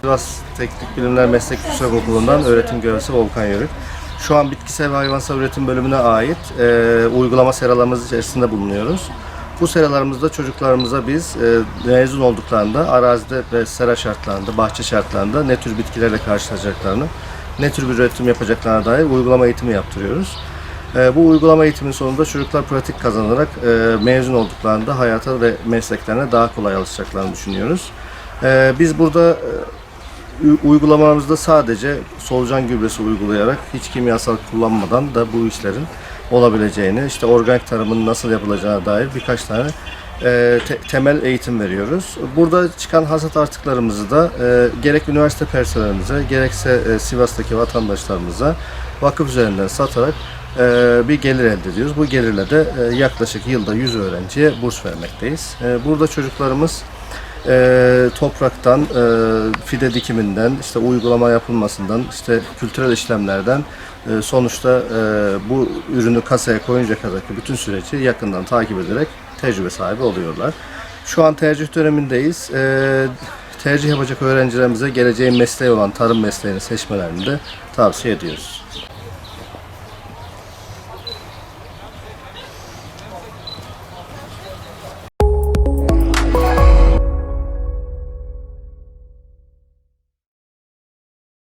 Sivas Teknik Bilimler Meslek Yüksek Okulu'ndan öğretim görevlisi Volkan Yörük. Şu an bitkisel ve hayvansal üretim bölümüne ait e, uygulama seralarımız içerisinde bulunuyoruz. Bu seralarımızda çocuklarımıza biz e, mezun olduklarında arazide ve sera şartlarında, bahçe şartlarında ne tür bitkilerle karşılaşacaklarını, ne tür bir üretim yapacaklarına dair uygulama eğitimi yaptırıyoruz. E, bu uygulama eğitimin sonunda çocuklar pratik kazanarak e, mezun olduklarında hayata ve mesleklerine daha kolay alışacaklarını düşünüyoruz. E, biz burada e, uygulamalarımızda sadece solucan gübresi uygulayarak hiç kimyasal kullanmadan da bu işlerin olabileceğini, işte organik tarımın nasıl yapılacağına dair birkaç tane e, te- temel eğitim veriyoruz. Burada çıkan hasat artıklarımızı da e, gerek üniversite personelimize, gerekse e, Sivas'taki vatandaşlarımıza vakıf üzerinden satarak e, bir gelir elde ediyoruz. Bu gelirle de e, yaklaşık yılda 100 öğrenciye burs vermekteyiz. E, burada çocuklarımız e, topraktan, e, fide dikiminden, işte uygulama yapılmasından, işte kültürel işlemlerden e, sonuçta e, bu ürünü kasaya koyunca kadarki bütün süreci yakından takip ederek tecrübe sahibi oluyorlar. Şu an tercih dönemindeyiz. E, tercih yapacak öğrencilerimize geleceğin mesleği olan tarım mesleğini seçmelerini de tavsiye ediyoruz.